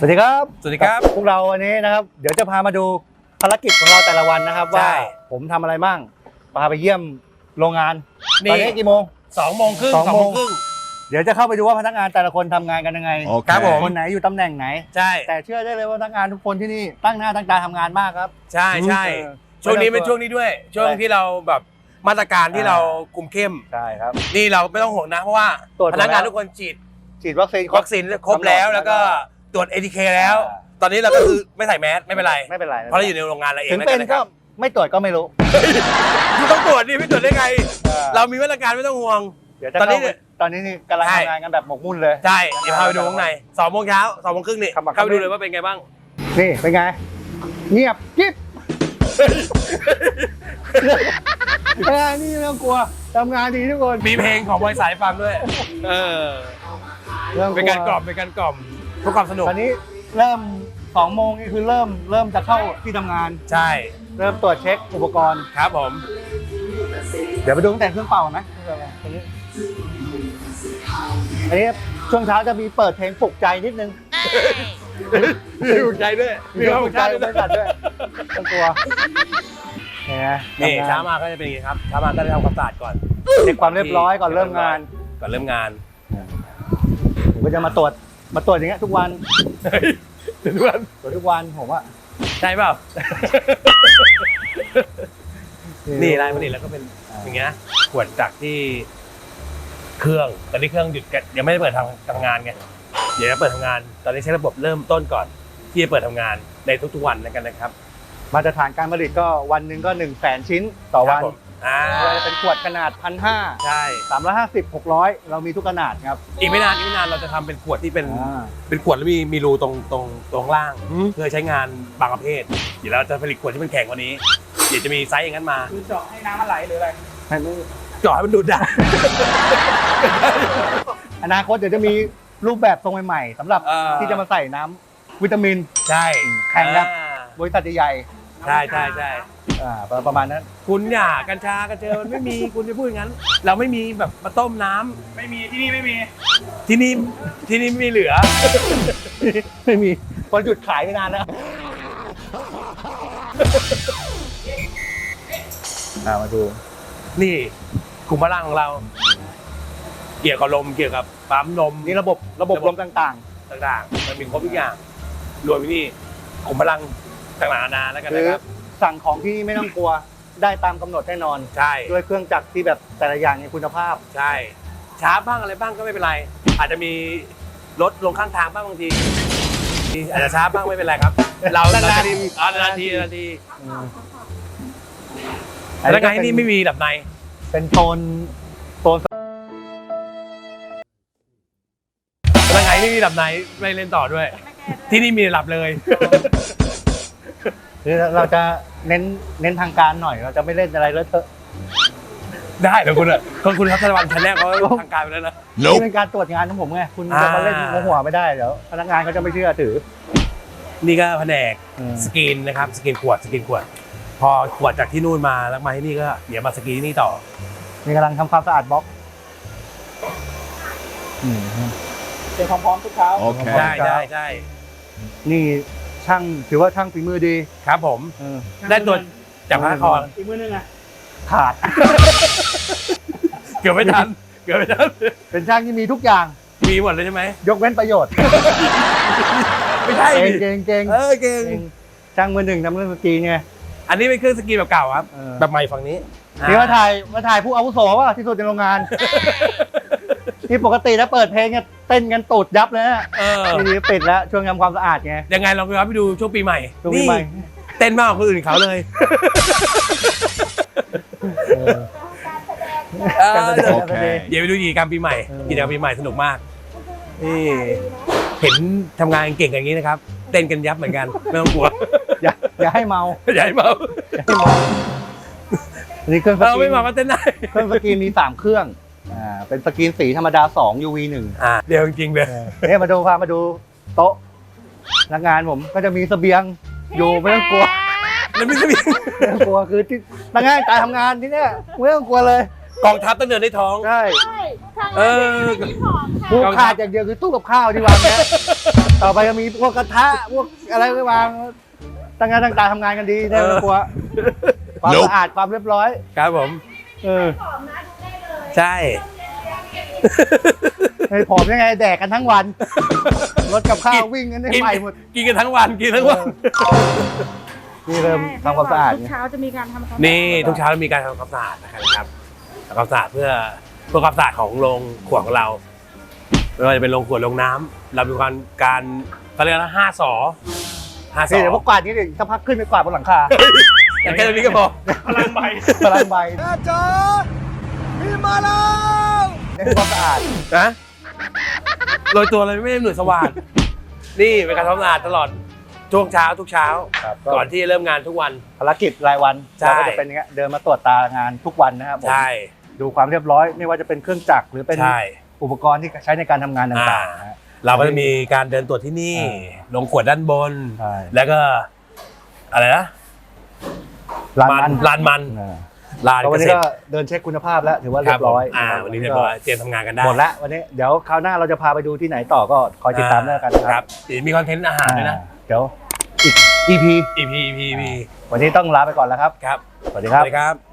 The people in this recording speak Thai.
สวัสดีครับ สวัสดีครับ พวกเราวันนี้นะครับ เดี๋ยวจะพามาดูภารกิจของเราแต่ละวันนะครับ ใช่ ว่าผมทำอะไรบ้างพาไปเยี่ยมโรงงานนี่ตอนนี้กี่โมง สองโมงครึ่งสองโมงครึ่งเดี๋ยวจะเข้าไปดูว่าพนักงานแต่ละคนทำงานกันยังไงโอเค ครับผม คนไหนอยู่ตำแหน่งไหน ใช่ แต่เชื่อได้เลยว่าพนักงานทุกคนที่นี่ตั้งหน้าตั้งตาทำงานมากครับใช่ใช่ เออ ช่วงนี้เป็นช่วงนี้ด้วย ช่วงที่เราแบบมาตรการที่อ่า เราคุมเข้ม ใช่ครับ นี่เราไม่ต้องห่วงนะ เพราะว่าตรวจหมดพนักงานแล้วทุกคนฉีดฉีดวัคซีนครบวัคซีนครบแล้วแล้วก็ ตรวจ ATK แล้วอ่าตอนนี้เราก็คือไม่ใส่แมสไม่เป็นไร ไม่เป็นไรเพราะเราอยู่ในโรงงานเราเองถึงแล้วเป็กันนนะคก็รับไม่ตรวจก็ไม่รู้คุณต้องตรวจดิไม่ตรวจได้ไง เรามีมาตรการไม่ต้องห่วง เดี๋ยวจะตอนนี้เข้าไปตอนนี้นี่กำลังใช่ทำงานกันแบบหมกมุ่นเลย ใช่ เดี๋ยวพาไปดูข้างในสองโมงเช้าสองโมงครึ่งนี่ครับมาเข้าไปดูเลยว่าเป็นไงบ้าง นี่เป็นไง เงียบกิ๊บเออนี่ไม่ต้องกลัวทำงานดีทุกคน มีเพลงของบอยสายฟังด้วย เออไม่ต้องเป็นการกล่อมเป็นการกล่อม เพื่อความสนุก ตอนนี้เริ่มสองโมงนี่คือเริ่มเริ่มจะเข้าที่ทำงาน ใช่เริ่มตรวจเช็คอุปกรณ์ ครับผม เดี๋ยวไปดูตั้งแต่เครื่องเป่าไหมอันนี้อันนี้ช่วงเช้าจะมีเปิดเพลงปลุกใจนิดนึงมีหัวใจด้วยมีความปลุกใจบริษัทด้วยต้องกลัวเนี่ยนี่ทำงเช้ามาก็จะเป็นอย่างนี้ครับเช้ามาก็จะทำความสะอาดก่อนเช็คความเรียบร้อยก่อนเริ่มงาน ก่อนเริ่มงานผมก็จะมาตรวจ มาตรวจอย่างเงี้ยทุกวันทุกวันตรวจทุกวันผมว่าใช่เปล่า นี่ลายผลิตแล้วก็เป็นอย่างเงี้ยขวดจากที่เครื่องตอนนี้เครื่องหยุดกันยังไม่ได้เปิดทำทำงานไงเดี๋ยวจะเปิดทำงาน ตอนนี้ใช้ระบบเริ่มต้นก่อน ที่จะเปิดทำงานในทุกๆวันแล้วกันนะครับ มาตรฐานการผลิตก็วันหนึ่งก็1นึ่งแสนชิ้นต่อวันครับผม อ่าไม่ว่าจะเป็นขวดขนาดพันห้าใช่ สามร้อยห้าสิบหกร้อยเรามีทุกขนาดครับ อีกไม่นานอีกไม่นานเราจะทำเป็นขวดที่เป็นอ่า เป็นขวดแล้วมีมีรูตรงตรงตรงล่างเพื่อใช้งานบางประเภท เดี๋ยวเราจะผลิตขวดที่มันแข็งกว่านี้ เดี๋ยวจะมีไซส์อย่างนั้นมาคือเจาะให้น้ำมันไหลหรืออะไรเจาะให้มันดูดได้ อนาคตเดี๋ยวจะมีรูปแบบทรงใหม่ๆสำหรับเอ่อที่จะมาใส่น้ำวิตามิน ใช่แข่งครับ อ่าบริษัทใหญ่ ใช่ใช่ใช่ๆอ่าประประมาณนั้น คุณอย่ากัญชากัญเจอมันไม่มี คุณจะพูดอย่างนั้น เราไม่มีแบบมาต้มน้ำไม่มีที่นี่ไม่มี ที่นี่ที่นี่ไม่มีเหลือ ไม่มีพอหยุดขายไปนานแล้วอ่ามาดูนี่กลุ่มพลังของเรา เกี่ยวกับลมเกี่ยวกับปั๊มนมนี่ระบบระบบระบบลมต่างต่างๆ มันมีครบทุกอย่างรวมที่นี่กลุ่มพลัง ต่างๆนานาแล้วกันๆคืนะอครับ สั่งของที่นี่ไม่ต้องกลัวได้ตามกำหนดแน่นอน ใช่ ด้วยเครื่องจักรที่แบบแต่ละอย่างในคุณภาพ ใช่ ช้าบ้างอะไรบ้างก็ไม่เป็นไร อาจจะมีรถลงข้างทางบ้างบางที อาจจะช้าบ้างไม่เป็นไรครับ เรานานๆเราจะรีบอ่านานๆทีนานๆทีแล้วไงนี่ไม่มีดับใน เป็นโซนโซนแล้วไงนี่มีดับในไม่เล่นต่อด้วย ที่นี่มีหลับเลย คือเราจะเน้นเน้นทางการหน่อย เราจะไม่เล่นอะไรเลอะเทอะได้เหรอคุณอะคนคุณทัศนวันชั้นแรกเขาทางการไปแล้วนะ นี่เป็นการตรวจงานของผมไงคุณอ่า จะมาเล่นโมหัวไม่ได้เดี๋ยวพนักงานเขาจะไม่เชื่อถือ นี่ก็แผนกอืม สกรีนนะครับสกรีนขวดสกรีนขวด พอขวดจากที่นู่นมาแล้วมาที่นี่ก็เดี๋ยวมาสกรีนที่นี่ต่อนี่กำลังทำความสะอาดบล็อกอืมเป็นความพร้อมทุกเช้า Okay. ได้ได้ได้นี่ ช่างถือว่าช่างฝีมือดีครับผม เออได้ตัวจากพระนครอีกมือนึงอะขาด เกือบไม่ทันเกือบไม่ทันเป็นช่างที่มีทุกอย่าง มีหมดเลยใช่ไหมยกเว้นประโยชน์ ไม่ใช่เก่งดิเก่งเก่งเออเก่งเก่งช่างมือหนึ่งทำเรื่องสกรีนไงอันนี้เป็นเครื่องสกรีนแบบเก่าครับ เออแบบใหม่ฝั่งนี้ นี่มาถ่ายมาถ่ายผู้อาวุโสว่าที่สุดในโรงงาน ที่ปกติถ้าเปิดเพลงเนี่ยเต้นกันตูดยับเลยนะเออ ทีนี้ปิดแล้วช่วงทำความสะอาดไง ยังไงลองไปย้อนไปดูช่วงปีใหม่ช่วงปีใหม่ นี่เต้นมากกว่าคนอื่นเขาเลยเออเออการแสดง โอการเคแสดงเดี๋ยวไปดูกิจกรรมปีใหม่เออ กิจกรรมปีใหม่สนุกมาก นี่ เห็นทำงานเก่งอย่างนี้นะครับ เต้นกันยับเหมือนกัน ไม่ต้องกลัว อย่าอย่าให้เมาอย่าให้เมาอย่าให้เมาอันนี้เครื่องสเรากรีไม่นเมาก็เต้นได้เครื่องสกรีนมีสามเครื่องอ่า เป็นสกรีนสีธรรมดาสอง UV หนึ่งอ่าเดี๋ยวจริงๆเลยเนี่ยมาดูพามาดูโต๊ะพนักงานผมก็จะมีเสบียงอยู่ไม่ต้องกลัวแล้วไม่จะมีไม่ต้องกลัวคือที่พนักงานการทำงานที่เนี่ยไม่ต้องกลัวเลยกองทัพต้องเดินในท้องใช่ใช่ทางเอร้านอไม่มีของค่ะผู้ขาดอย่างเดียวคือตู้กับข้าวที่วางเนี้ยต่อไปก็มีพวกกระทะพวกอะไรไว้วางตั้งงานต่างๆทำงานกันดีได้ไม่ต้องกลัวความสะอาดความเรียบร้อย ครับผม เออหอมนะดูได้เลยใช่ ไม่ผอมยังไงแดกกันทั้งวัน รถกับข้าววิ่งกันได้ไปหมด กินกันทั้งวันกินทั้งวัน นี่เริ่มทำความสะอาดทุกไงเช้าจะมีการทำความสะอาดนี่ทุกเช้ามีการทำความสะอาดนะครับทำความสะอาดเพื่อเพื่อความสะอาดของโรงขวดของเราไม่ว่าจะเป็นโรงขวดโรงน้ำเรามีการการเขาเรียกว่าห้าสอห้าสอนี่เดี๋ยวพวกกวาดนี่เดี๋ยวสักพักขึ้นไปกวาดบนหลังคาแต่แค่ตรงนี้ก็พอพลังใบพลังใบจ้าพี่มาแล้ว นี่คือความสะอาดนะโรยตัวเลยไม่ได้หน่วยสว่านนี่เป็นการทำความสะอาดตลอดช่วงเช้าทุกเช้า ครับก่อนที่จะเริ่มงานทุกวัน ภารกิจรายวันใช่ เราก็จะเป็นอย่างเงี้ยเดินมาตรวจตางานทุกวันนะครับผมใช่ดูความเรียบร้อยไม่ว่าจะเป็นเครื่องจักรหรือเป็นใช่ อุปกรณ์ที่ใช้ในการทำงานต่างๆนะฮะ เราก็จะมีการเดินตรวจที่นี่อ่าลงขวดด้านบน ใช่แล้วก็ อะไรนะลานมันลานมันเออ ลานแล้วเกวันษนี้ตก็รเดินเช็คคุณภาพแล้วถือว่าคเรีรัยบบร้อยอ่าวันนี้เรียบร้อยเตรียมทำงานกันได้หมดแล้ววันนี้เดี๋ยวคราวหน้าเราจะพาไปดูที่ไหนต่อก็คอยติดตามด้วยกันนะคครัรับบเดี๋ยวมีคอนเทนต์อาหารด้วยนะอ่าเดี๋ยวอีก EP EP EP EP วันนี้ต้องลาไปก่อนแล้วครับ ครับ สวัสดีสครับ วัสดีครับ